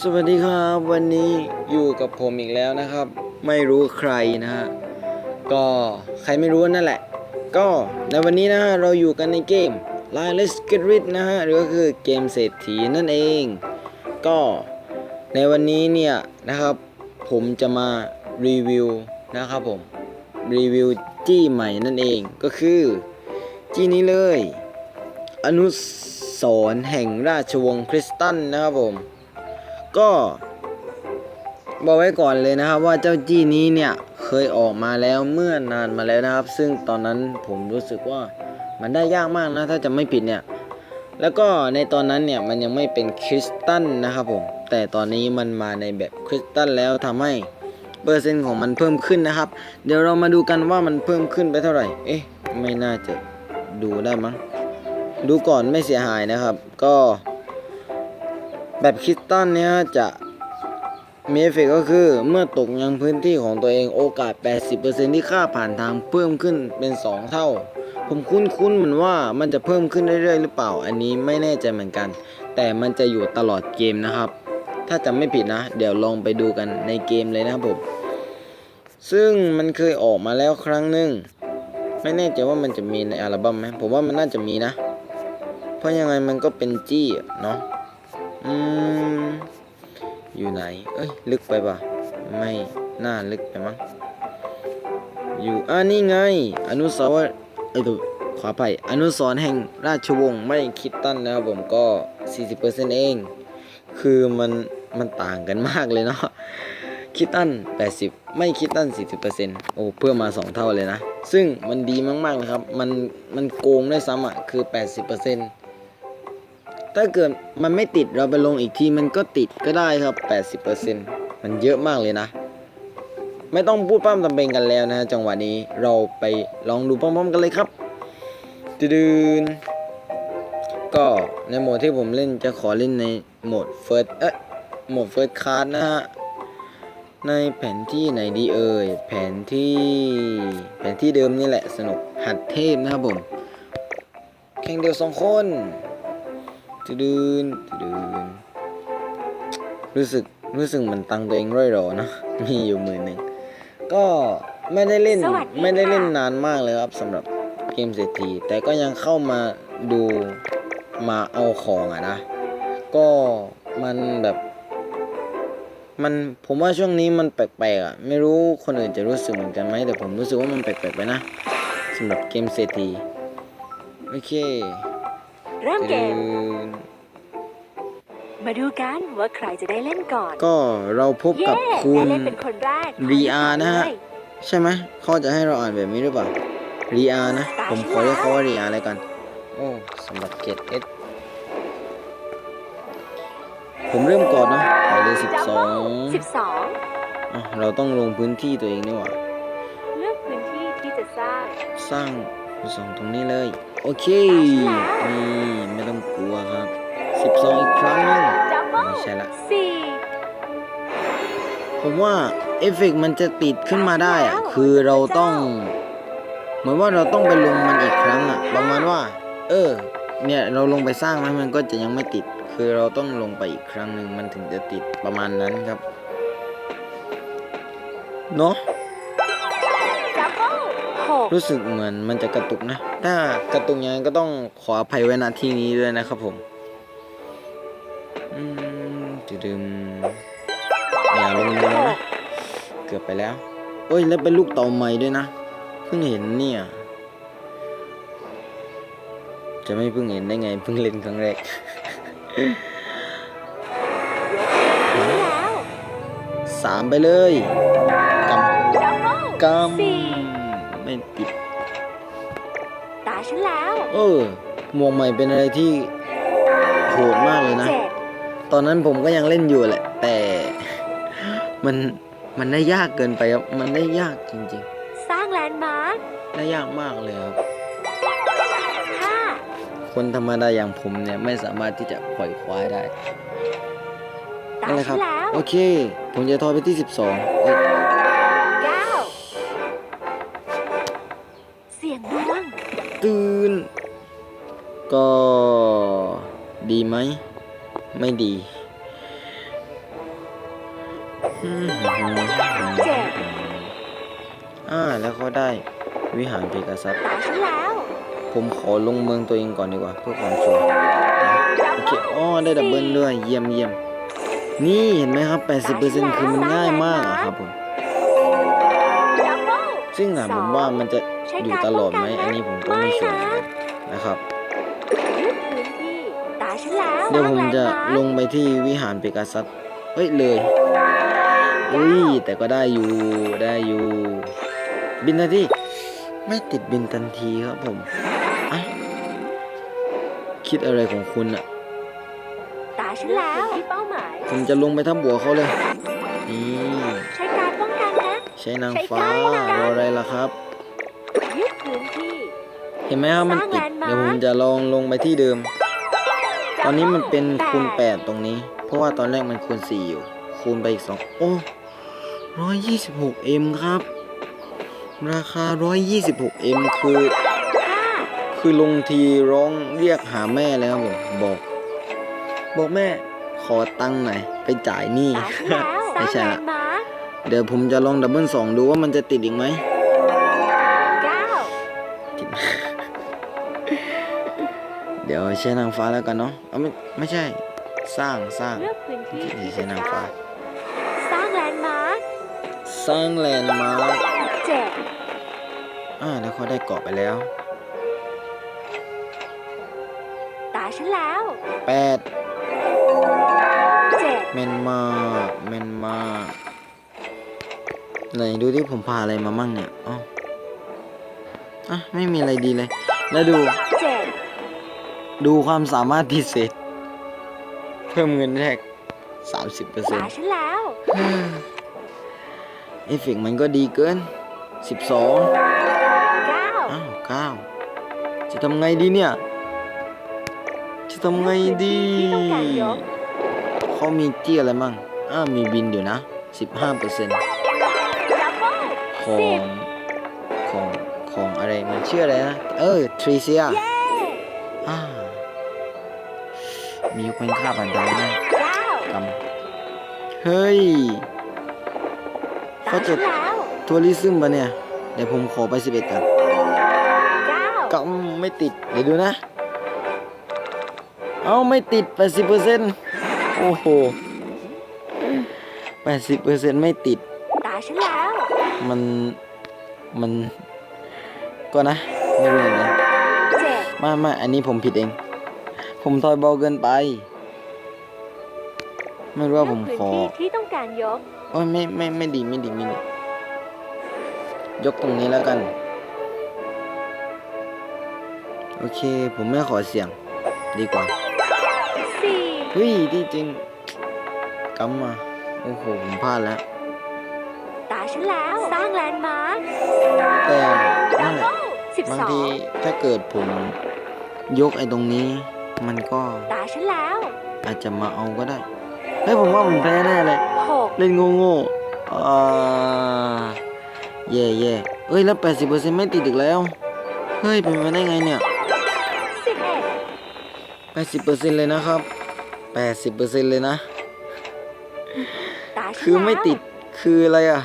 สวัสดีครับวันนี้อยู่กับผมอีกแล้วนะครับ ไม่รู้ใครนะฮะก็ใครไม่รู้นั่นแหละ ก็ในวันนี้นะฮะเราอยู่กันในเกม l i Let's Get Rich นะฮะหรือก็คือเกมเศรษฐีนั่นเอง ก็ในวันนี้เนี่ยนะครับ ผมจะมารีวิวนะครับผมรีวิวจี้ใหม่นั่นเองก็คือจี้นี้เลย อนุสรแห่งราชวงศ์คริสตันนะครับผม ก็บอกไว้ก่อนเลยนะครับ ว่าเจ้าจี้นี้เนี่ยเคยออกมาแล้วเมื่อนานมาแล้วนะครับ ซึ่งตอนนั้นผมรู้สึกว่ามันได้ยากมากนะถ้าจะไม่ผิดเนี่ย แล้วก็ในตอนนั้นเนี่ยมันยังไม่เป็นคริสตัลนะครับผมแต่ตอนนี้มันมาในแบบคริสตัลแล้วทำให้เปอร์เซ็นต์ของมันเพิ่มขึ้นนะครับ เดี๋ยวเรามาดูกันว่ามันเพิ่มขึ้นไปเท่าไหร่ เอ๊ะไม่น่าจะดูได้มั้งดูก่อนไม่เสียหายนะครับ ก็ แบบคริสตัลเนี่ยจะมีเอฟเฟกก็คือเมื่อตกยังพื้นที่ของตัวเองโอกาส 80%ที่ค่าผ่านทางเพิ่มขึ้นเป็น 2 เท่า ผมคุ้นๆเหมือนว่ามันจะเพิ่มขึ้นเรื่อยๆ หรือเปล่า อันนี้ไม่แน่ใจเหมือนกัน แต่มันจะอยู่ตลอดเกมนะครับ ถ้าจำไม่ผิดนะ เดี๋ยวลองไปดูกันในเกมเลยนะครับผม ซึ่งมันเคยออกมาแล้วครั้งหนึ่ง ไม่แน่ใจว่ามันจะมีในอัลบั้มไหมผมว่ามันน่าจะมีนะ เพราะยังไงมันก็เป็นจี้เนาะ อืม อยู่ไหน เอ้ย ลึกไปปะไม่น่าลึกไปมั้ง อยู่อ่านี่ไง อนุสาวรีย์เอ้ยขออภัยอนุสรแห่งราชวงศ์ไม่คิดตั้นนะครับผมก็ 40%เอง คือมันมันต่างกันมากเลยเนาะคิดตั้น 80 ไม่คิดตั้น 40%โอ้เพิ่มมา 2 เท่าเลยนะ ซึ่งมันดีมากๆนะครับ มันมันโกงได้ซ้ำอะคือ 80% ถ้าเกิดมันไม่ติดเราไปลงอีกทีมันก็ติดก็ได้ครับ 80%มันเยอะมากเลยนะ ไม่ต้องพูดปั้มตำเป็นกันแล้วนะฮะจังหวะนี้เราไปลองดูพร้อมๆกันเลยครับดืนก็ในโหมดที่ผมเล่นจะขอเล่นในโหมด First เอ๊ะโหมด First Class นะฮะในแผนที่ไหนดีเอ่ยแผนที่แผนที่เดิมนี่แหละสนุกหัดเทพนะครับผม แข่งเดียวสองคน จะดืนจะดืนรู้สึกรู้สึกเหมือนตังค์ตัวเองร่อยหรอเนอะมีอยู่หมื่นหนึ่งก็ไม่ได้เล่นสวัสดีไม่ได้เล่นค่ะนานมากเลยครับสำหรับเกมเศรษฐีแต่ก็ยังเข้ามาดูมาเอาของอะนะ ก็มันแบบ มันผมว่าช่วงนี้มันแปลกๆอะไม่รู้คนอื่นจะรู้สึกเหมือนกันไหมแต่ผมรู้สึกว่ามันแปลกๆไปนะสำหรับเกมเศรษฐีโอเค เริ่มเกมอืมมาดูกันว่าใครจะได้เล่นก่อน ก็เราพบเย้กับคุณ ได้เล่นเป็นคนแรก VR นะฮะเลยใช่ไหมเขาจะให้เราอ่านแบบนี้หรือเปล่ารีอานะตายผมขอเรียกแล้วเขาว่ารีอาอะไรกัน โอ้สำหรับเกตเอสผมเริ่มก่อนเนาะไปเลยสิบสองสิบสองเราต้องลงพื้นที่ตัวเองนี่หว่า เลือกพื้นที่ที่จะสร้าง สร้างสองตรงนี้เลย โอเคเอานี่ไม่ต้องกลัวครับสิบสองอีกครั้งหนึงดับเบิลไม่ใช่ละสี่ผมว่าเอฟเฟกต์มันจะติดขึ้นมาได้อะคือเราต้อง เหมือนว่าเราต้องไปลงมันอีกครั้งอะประมาณว่า เออ เนี่ยเราลงไปสร้างแล้วมันก็จะยังไม่ติด คือเราต้องลงไปอีกครั้งหนึ่งมันถึงจะติดประมาณนั้นครับ เนาะดับเบิลหก รู้สึกเหมือนมันจะกระตุกนะ ถ้ากระตุกยังไงก็ต้องขออภัยไว้ณที่นี้ด้วยนะครับผมอืมจะดึมอย่าลงมือนะเกือบไปแล้วเอ้ยแล้วเป็นลูกเต่าใหม่ด้วยนะเพิ่งเห็นเนี่ย จะไม่เพิ่งเห็นได้ไงเพิ่งเล่นครั้งแรกแล้วสามไปเลยกดับเบิลำกำ ไม่ติด ตาฉันแล้ว เออ หมวกใหม่เป็นอะไรที่โหดมากเลยนะ เจ็ดตอนนั้นผมก็ยังเล่นอยู่แหละ แต่ มันมันได้ยากเกินไปครับ มันได้ยากจริงสร้างแลนด์มาร์คๆ ได้ยากมากเลยครับ ห้าคนธรรมดาอย่างผมเนี่ยไม่สามารถที่จะปล่อยควายได้ ตานั่นแหละคฉัรับนแล้ว โอเค ผมจะทอยไปที่ 12เอ้ย ตื่น ก็ดีไหม ไม่ดีเจ็ดอ่าแล้วก็ได้วิหารเพกาซัสตาฉันแล้ว ผมขอลงเมืองตัวเองก่อนดีกว่าเพื่อความชัวร์โอเคอ๋อได้ดับเบิลด้วยเยี่ยมเยี่ยมนี่เห็นไหมครับ 80%คือมันง่ายมากอะครับผมดับเบิ้ลซึ่งถามผมว่ามันจะ อยู่ตลอดไหมอันนี้ผมก็ไม่ชัวร์เหมือนกันนะครับ ยึดพื้นที่ตาฉันแล้วเดี๋ยวผมจะสร้างแนด์ลมาร์คงไปที่วิหารเปกาซัสเฮ้ยเลยอุ้ยแต่ก็ได้อยู่ได้อยู่ บินทันทีไม่ติดบินทันทีครับผมอะคิดอะไรของคุณอะตาฉันแล้วที่เป้าหมาย ผมจะลงไปทับบัวเขาเลยนี่ใช้การป้องกันนะ ใช้นางใช้ฟ้าได้นะรออะไรล่ะครับยึด พื้นที่ เห็นไหมครับมันติดสร้างแลนด์มาร์คเดี๋ยวผมจะลองลงไปที่เดิม ตอนนี้มันเป็นคูณ 8 ตรงนี้ เพราะว่าตอนแรกมันคูณ 4 อยู่ คูณไปอีก 2 โอ้ 126 m ครับ ราคา 126 m คือห้าคือลงทีร้องเรียกหาแม่เลยครับผมบอก บอกแม่ขอตังค์หน่อยไปจ่ายหนี้ตาฉันแล้วสร้าไม่งใช่แลละนด์มาร์คเดี๋ยวผมจะลองดับเบิลสองดูว่ามันจะติดอีกไหมเก้า ติดเดี๋ยวใช้นางฟ้าแล้วกันเนาะเอาไม่ไม่ใช่ สร้างสร้างเลือกพื้นที่ที่ที่ใช้นางฟ้า สร้างแลนด์มาร์คสร้างแลนด์มาร์คเจ็ดอ่าแล้วเขาได้เกาะไปแล้วตาฉันแล้วแปดเจ็ดแมนมากแมนมากไหนดูที่ผมพาอะไรมามั่งเนี่ยอ๋อ อะไม่มีอะไรดีเลย แล้วดูเจ็ดดูความสามารถพิเศษ เพิ่มเงินแรกสามสิบเปอร์เซ็นตาต์ฉันแล้วเอฟเฟกต์มันก็ดีเกินสิบสองเก้าอ้าวเก้าจะทำไงดีเนี่ย จะทำไงดีเขามีเจี้ยอะไรมั่งอ้าวมีบินอยู่นะสิบห้าเปอร์เซ็นต์ดับเบิ้ลของสิบของ ชื่ออะไรนะ เออทริเซียเย้อ่ามียกเป็นค่าบันไดนะเก้ากำเฮ้ยตาเขาจะฉันแล้วทัวริซึมปะเนี่ย เดี๋ยวผมขอไปสิบเอ็ดกันเก้ากำไม่ติด เดี๋ยวดูนะ เอาไม่ติด80%โอ้โห80%ไม่ติดตาฉันแล้วมัน มันก็นะไม่รู้เหมือน กันเจ็ดไมามาอันนี้ผมผิดเอง ผมทอยเบาเกินไป ไม่รู้ว่าผมเลือกขอพื้นที่ที่ต้องการยกโอ้ยไม่ไม่ไม่ดีไม่ดีไม่ดียกตรงนี้แล้วกัน โอเค ผมไม่ขอเสี่ยง ดีกว่าสี่เฮ้ยที่จริงกำมา โอ้โห ผมพลาดแล้ว ตาฉันแล้ว สร้างแลนด์มาร์คแต่นั่นแหละ สิบบางสอทีงถ้าเกิดผมยกไอ้ตรงนี้ มันก็ตาฉันแล้วอาจจะมาเอาก็ได้เฮ้ยผมว่าผมแพ้แน่เลย หกเล่นโง่ๆอ่าแย่แย่เอ้ยแล้ว 80%ไม่ติดอีกแล้ว เฮ้ย เป็นไปได้ไงเนี่ย สิบเอ็ด80%เลยนะครับ 80%เลยนะ ตาฉันคือไม่แล้วติด คืออะไรอะ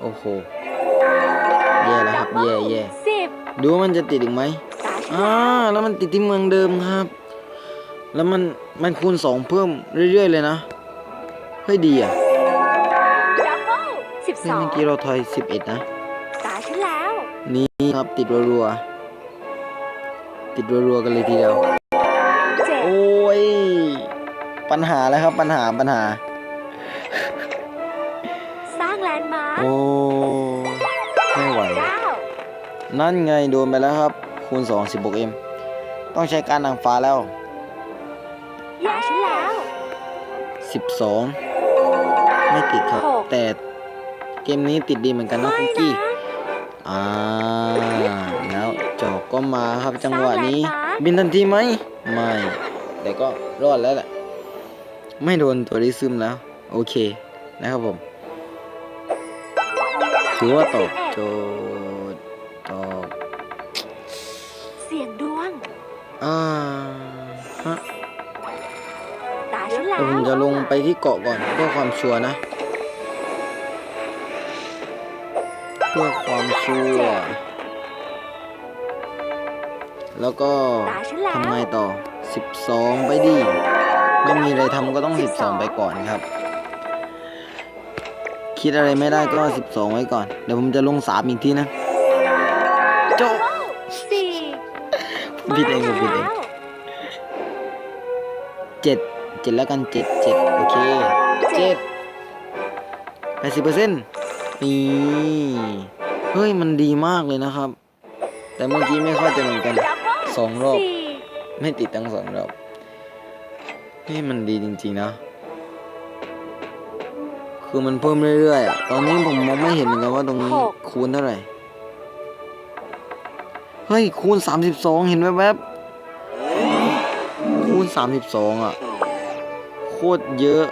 โอ้โห แย่แล้วครับ แย่แย่สิบ ดูว่ามันจะติดอีกไหมตาฉันอ่าแล้วแล้วมันติดที่เมืองเดิมครับ แล้วมันมันคูณสองเพิ่มเรื่อยๆเลยนะเฮ้ยดีอะดับเบิ้ลสิบเฮ้ยสองเมื่อกี้เราทอย11นะตาฉันแล้ว นี่ครับติดรัวๆติดรัวๆกันเลยทีเดียวเจ็ดโอ้ยปัญหาแล้วครับปัญหาปัญหา สร้างแลนด์มาร์คโอ้ไม่ไหวเก้า นั่นไงโดนไปแล้วครับ คูณ2 16m ต้องใช้การนางฟ้าแล้วตาฉันแล้ว 12 ไม่ติดครับ หก แต่เกมนี้ติดดีเหมือนกันนะไม่คุกกี้นะอ่าแล้วจอกก็มาครับจังหวะนี้สร้างแลนด์มาร์คบินทันทีไหมไม่ แต่ก็รอดแล้วแหละ ไม่โดนตัวริซึมแล้ว โอเคนะครับผม ถือว่าตอบโจทย์ ตอบเสียงดวง อ่าฮะตาฉันแล้เดี๋ยววผมจะลงไปที่เกาะก่อนเพื่อความชัวร์นะ เพื่อความชัวร์แล้วก็ตาฉันแล้วทำไงต่อ 12 ไปดิ ไม่มีอะไรทำก็ต้อง 12 ไปก่อนครับ คิดอะไรไม่ได้ก็ 12 ไว้ก่อน เดี๋ยวผมจะลง 3 อีกทีนะ โจบสี่ผมผิดเองผมผิดเองเจ็ดเจ็ดแล้วกันเจ็ดเจ็ดโอเคเจ็ดแปดสิบเปอร์เซ็นต์นี่เฮ้ยมันดีมากเลยนะครับ แต่เมื่อกี้ไม่ค่อยจะเหมือนกันสองรอบสี่ไม่ติดทั้งสองรอบนี่มันดีจริงๆนะ คือมันเพิ่มเรื่อยๆอะตอนนี้ผมมองไม่เห็นเหมือนกันว่าตรงนี้คูณเท่าไหร่ เฮ้ย คูณ 32 เห็นแวบๆคูณ 32 อะ โคตรเยอะ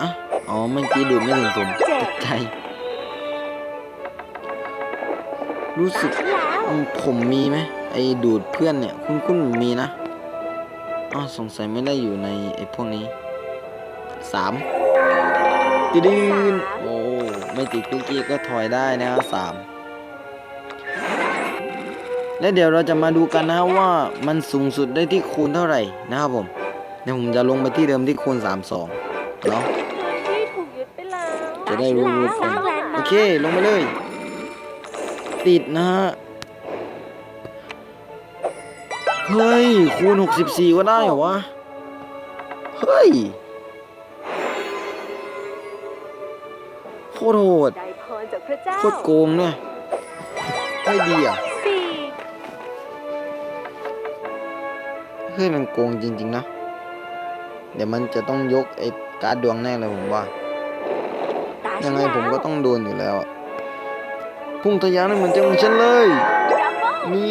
อะอ๋อเมื่อกี้ดูดไม่ถึงตุ่มตกใจ รู้สึตากฉันแล้วอืมผมมีไหมไอ้ดูดเพื่อนเนี่ย คุณคุณมีนะอ๋อสงสัยไม่ได้อยู่ในไอ้พวกนี้สามติดนโอ้ ไม่ติดคุกกี้ก็ถอยได้นะครับสาม และเดี๋ยวเราจะมาดูกันนะว่ามันสูงสุดได้ที่คูณเท่าไหร่นะครับผมเดี๋ยวผมจะลงไปที่เดิมที่คูณ 32เนาะที่ถูกยึดไปแล้วจะได้รู้ตาฉันแล้วสร้างแลนด์โอมาร์คเคลงไปเลย ติดนะฮะเฮ้ย คูณ 64 ก็ได้เหรอวะ เฮ้ย โคตรโหดได้พรจากพระเจ้าโคตรโกงเนี่ยไม่ดีอะ เฮ้ยมันโกงจริงๆนะเดี๋ยวมันจะต้องยกไอ้การ์ดดวงแน่เลยผมว่าตาฉัยันงไงแล้วผมก็ต้องโดนอยู่แล้วอะพุ่งทะยานให้เหมือนเจ้าของฉันเลย นี่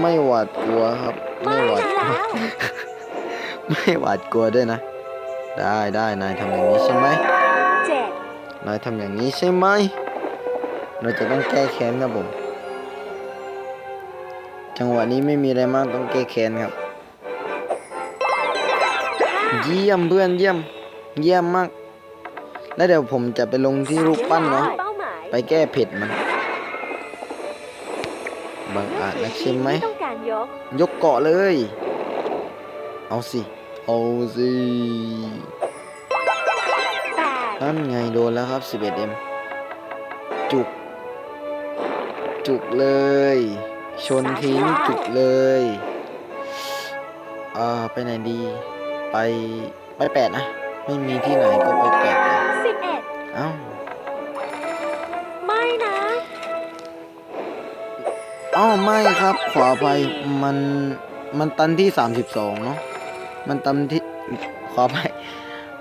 ไม่หวาดกลัวครับ ไม่หวาดกลัวไม่หวาดกลัวด้วยนะ ได้ได้นายทำอย่างนี้ใช่ไหมเจ็ดนายทำอย่างนี้ใช่ไหมเราจะต้องแก้แค้นครับผม จังหวะนี้ไม่มีอะไรมากต้องแก้แค้นครับ เยี่ยมเพื่อนเยี่ยม เยี่ยมมาก แล้วเดี๋ยวผมจะไปลงที่รูปปั้นเนาะเป้าหมายไปแก้เผ็ดมันบางอาจนักใช่ไหมต้องการยกยกเกาะเลย เอาสิ เอาสิแปดนั่นไงโดนแล้วครับ 11M จุก จุกเลย ชนทิ้งจุกเลยอ่าไปไหนดี ไปไปแปดนะ ไม่มีที่ไหนก็ไปแปดเลยสิบเอ็ดเอ้า ไม่นะอ้าวไม่ครับ ขออภัยมันมันตันที่32เนาะมันตันที่ขออภัย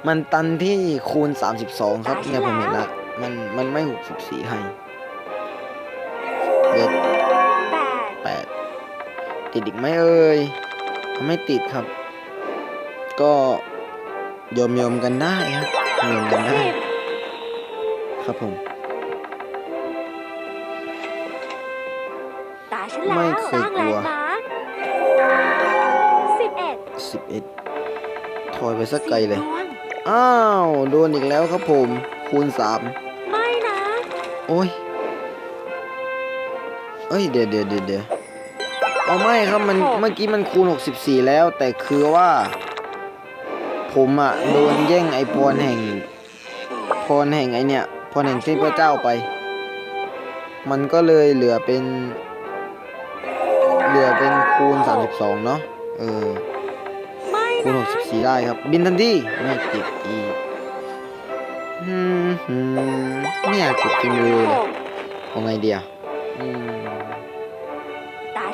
มันตันที่คูณ32ครับเนี่ยผมเห็นละมันมันไม่64ให้เหลือ 8 ติดอีกไหมเอ่ยไม่ติดครับ ก็ยอมยอมๆกันได้ครับยอมกันได้สิบครับผมตาฉันแล้วไม่เคสยร้างกแลลัวนด์มาร์คสิบเอ็ด11ถอยไปสักไกลเลยดวงอ้าว โดนอีกแล้วครับผม คูณ3ไม่นะ โอ้ยเอ้ย เดี๋ยวเดี๋ยวเดี๋ยว เดี๋ยวเอาไม่ครับมันเมื่อกี้มันคูณ 64 แล้ว แต่คือว่า ผมอะโดนแย่งไอพรแห่งพรแห่งไอเนี่ยพรแห่งเทพเจ้าไป มันก็เลยเหลือเป็น เหลือเป็นคูณ 32 เนาะเออไม่คูณนะ64 ได้ครับ บินทันทีไม่ติดอีกอืมหืมไม่อยากติดจริงเลยหนะกเอาไงเดียวอืมตา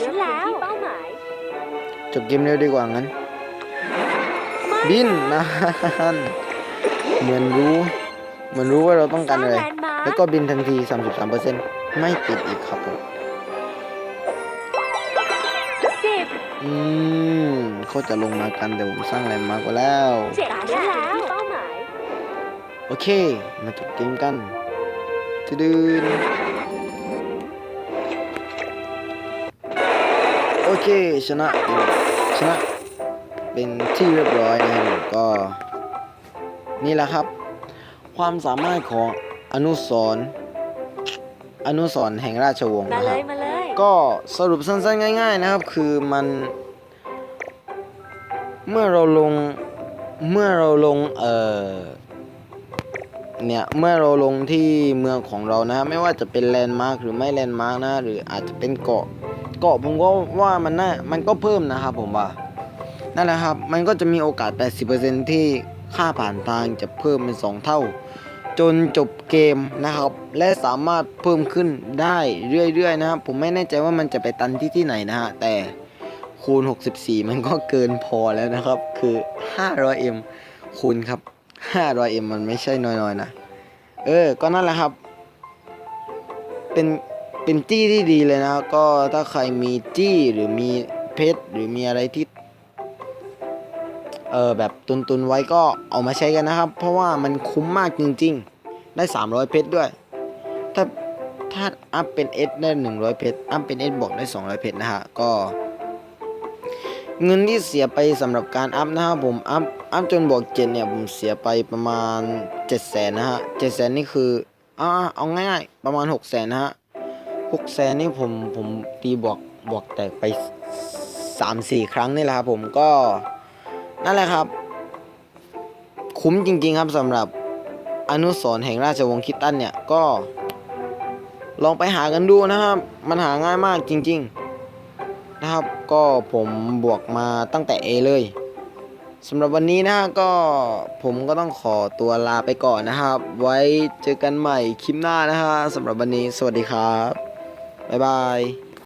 ฉันแล้วที่เป้าหมายจบเกมเร็วดีกว่างั้นไม่บินนะเหมือนรู้เหมือนรู้ว่าเราต้องสการร้างอะไร แลนด์มาร์แล้วคก็บินทันที 33%ไม่ติดอีกครับผมสิบอืมเขาจะลงมากันแต่ผมสร้างแลนด์มาร์กไว้แล้วเจ็ดตาฉันแล้วที่เป้าหมาย โอเค มาจบเกมกันจะดืน อเคชนะเป็นชนะเป็นที่เรียบร้อยนะครับผมก็ นี่แหละครับ ความสามารถของอนุสรณ์อนุสรณ์แห่งราชวงศ์มานะคเลรับ ยมาเลยก็สรุปสั้นๆง่าย ๆ นะครับ คือมัน เมื่อเราลงเมื่อเราลงเอ่อ เนี่ยเมื่อเราลงที่เมืองของเรานะไม่ว่าจะเป็นแลนด์มาร์คหรือไม่แลนด์มาร์คนะหรืออาจจะเป็นเกาะ เกาะผมก็ว่ามันน่ามันก็เพิ่มนะครับผมว่านั่นแหละครับ มันก็จะมีโอกาส 80%ที่ค่าผ่านทางจะเพิ่มเป็น 2 เท่า จนจบเกมนะครับ และสามารถเพิ่มขึ้นได้เรื่อยๆนะครับ ผมไม่แน่ใจว่ามันจะไปตันที่ที่ไหนนะฮะแต่คูณ 64 มันก็เกินพอแล้วนะครับ คือ 500m คูณครับ 500m มันไม่ใช่น้อยๆนะ เออ ก็นั่นแหละครับ เป็น เป็นจี้ที่ดีเลยนะ ก็ถ้าใครมีจี้หรือมีเพชรหรือมีอะไรที่ เออแบบตุนตุนๆไว้ก็เอามาใช้กันนะครับ เพราะว่ามันคุ้มมากจริง ๆ ได้ 300 เพชรด้วย ถ้า ถ้าอัพเป็น S ได้ 100 เพชร อัพเป็น S บอกได้ 200 เพชรนะฮะ ก็ เงินที่เสียไปสำหรับการอัพนะครับผมอัพอัพจนบอกเจ็ดเนี่ยผมเสียไปประมาณ7 0 0แสนนะฮะ7 0 0แสนนี่คืออ่าเอาง่ายๆประมาณ6 0แสนนะฮะหกแสนนี่ผมผมตีบวกบวกแตกไปสามสี่ครั้งนี่แหละครับผมก็นั่นแหละครับ คุ้มจริงๆครับสำหรับอนุสรแห่งราชวงศ์คิดตันเนี่ยก็ ลองไปหากันดูนะครับ มันหาง่ายมากจริง ๆ นะครับ ก็ผมบวกมาตั้งแต่ A เลยสำหรับวันนี้นะก็ผมก็ต้องขอตัวลาไปก่อนนะครับ ไว้เจอกันใหม่คลิปหน้านะฮะสำหรับวันนี้สวัสดีครับ บ๊ายบาย